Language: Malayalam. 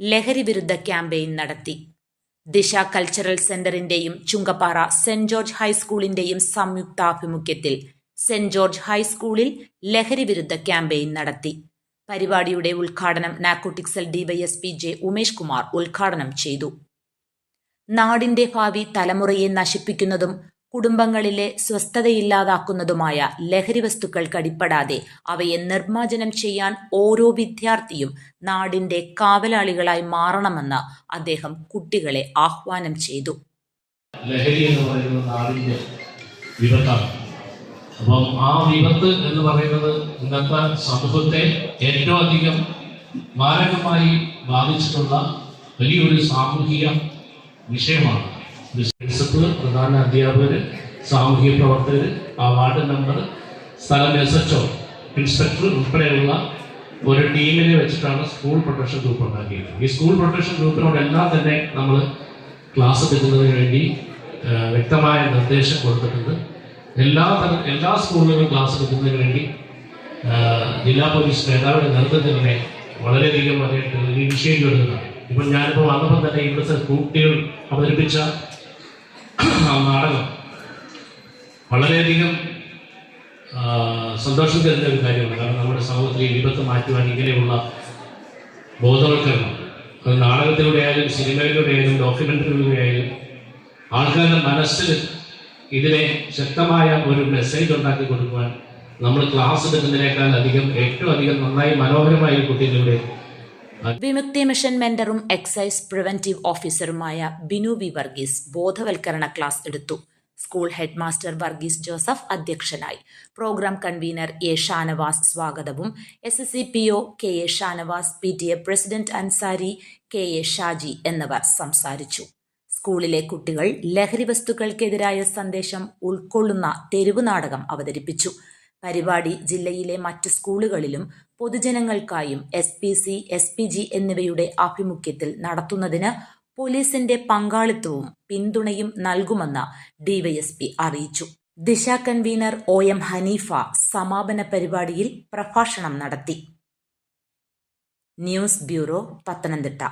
ലഹരി വിരുദ്ധ ക്യാമ്പയിൻ നടത്തി. ദിശ കൾച്ചറൽ സെന്ററിന്റെയും ചുങ്കപ്പാറ സെന്റ് ജോർജ് ഹൈസ്കൂളിന്റെയും സംയുക്താഭിമുഖ്യത്തിൽ സെന്റ് ജോർജ് ഹൈസ്കൂളിൽ ലഹരി വിരുദ്ധ ക്യാമ്പയിൻ നടത്തി. പരിപാടിയുടെ ഉദ്ഘാടനം നാക്കോട്ടിക്സൽ ഡിവൈഎസ്പി ജെ ഉമേഷ് കുമാർ ഉദ്ഘാടനം ചെയ്തു. നാടിന്റെ ഭാവി തലമുറയെ നശിപ്പിക്കുന്നതും കുടുംബങ്ങളിലെ സ്വസ്ഥതയില്ലാതാക്കുന്നതുമായ ലഹരി വസ്തുക്കൾ കടിപ്പെടാതെ അവയെ നിർമ്മാർജനം ചെയ്യാൻ ഓരോ വിദ്യാർത്ഥിയും നാടിന്റെ കാവലാളികളായി മാറണമെന്ന് അദ്ദേഹം കുട്ടികളെ ആഹ്വാനം ചെയ്തു. ലഹരി എന്ന് പറയുന്നത് നാടിന്റെ വിപത്താണ്. അപ്പം ആ വിപത്ത് എന്ന് പറയുന്നത് ഇന്നത്തെ സമൂഹത്തെ ഏറ്റവും അധികം മാരകമായി ബാധിച്ചിട്ടുള്ള വലിയൊരു സാമൂഹിക വിഷയമാണ്. പ്രിൻസിപ്പൾ പ്രധാന അധ്യാപകർ സാമൂഹിക പ്രവർത്തകർ ആ വാർഡ് മെമ്പർ സ്ഥലം എസ് എച്ച് ഒ ഇൻസ്പെക്ടർ ഉൾപ്പെടെയുള്ള ഒരു ടീമിനെ വെച്ചിട്ടാണ് സ്കൂൾ പ്രൊട്ടക്ഷൻ ഗ്രൂപ്പ് ഉണ്ടാക്കിയത്. ഈ സ്കൂൾ പ്രൊട്ടക്ഷൻ ഗ്രൂപ്പിനോടെല്ലാം തന്നെ നമ്മൾ ക്ലാസ് എടുക്കുന്നതിന് വേണ്ടി വ്യക്തമായ നിർദ്ദേശം കൊടുത്തിട്ടുണ്ട്. എല്ലാ എല്ലാ സ്കൂളുകളിലും ക്ലാസ് എടുക്കുന്നതിന് വേണ്ടി ജില്ലാ പോലീസ് മേധാവിയുടെ നേതൃത്വത്തിൽ തന്നെ വളരെയധികം അതിനായിട്ട് ഇനിഷ്യേറ്റീവ് എടുക്കുന്നതാണ്. ഇപ്പം ഞാനിപ്പോൾ വന്നപ്പോൾ തന്നെ ഇവിടുത്തെ കുട്ടികൾ അവതരിപ്പിച്ച നാടകം. വളരെയധികം സന്തോഷം തരുന്ന ഒരു കാര്യമാണ്. കാരണം നമ്മുടെ സമൂഹത്തിൽ വിപത്ത് മാറ്റുവാൻ ഇങ്ങനെയുള്ള ബോധവൽക്കരണം. അത് നാടകത്തിലൂടെ ആയാലും സിനിമയിലൂടെ ആയാലും ഡോക്യുമെന്ററിയിലൂടെ ആയാലും ആൾക്കാരുടെ മനസ്സിൽ ഇതിനെ ശക്തമായ ഒരു മെസ്സേജ് ഉണ്ടാക്കി കൊടുക്കുവാൻ നമ്മൾ ക്ലാസ് എടുക്കുന്നതിനേക്കാൾ അധികം ഏറ്റവും അധികം നന്നായി മനോഹരമായി കുട്ടികളുടെ വിമുക്തി മിഷൻ മെന്ററും എക്സൈസ് പ്രിവന്റീവ് ഓഫീസറുമായ ബിനു വി വർഗീസ് ബോധവൽക്കരണ ക്ലാസ് എടുത്തു. School head master Varghese Joseph അധ്യക്ഷനായി. പ്രോഗ്രാം കൺവീനർ എ ഷാനവാസ് സ്വാഗതവും S S C P O K A Shanavas P T A president Ansari K A Shaji എന്നിവർ സംസാരിച്ചു. സ്കൂളിലെ കുട്ടികൾ ലഹരി വസ്തുക്കൾക്കെതിരായ സന്ദേശം ഉൾക്കൊള്ളുന്ന തെരുവ് നാടകം അവതരിപ്പിച്ചു. പരിപാടി ജില്ലയിലെ മറ്റ് സ്കൂളുകളിലും പൊതുജനങ്ങൾക്കായും S P C S P G എന്നിവയുടെ ആഭിമുഖ്യത്തിൽ നടത്തുന്നതിന് പോലീസിന്റെ പങ്കാളിത്തവും പിന്തുണയും നൽകുമെന്ന് ഡിവൈഎസ്പി അറിയിച്ചു. ദിശ കൺവീനർ ഒ എം ഹനീഫ സമാപന പരിപാടിയിൽ പ്രഭാഷണം നടത്തി. News bureau Pathanamthitta.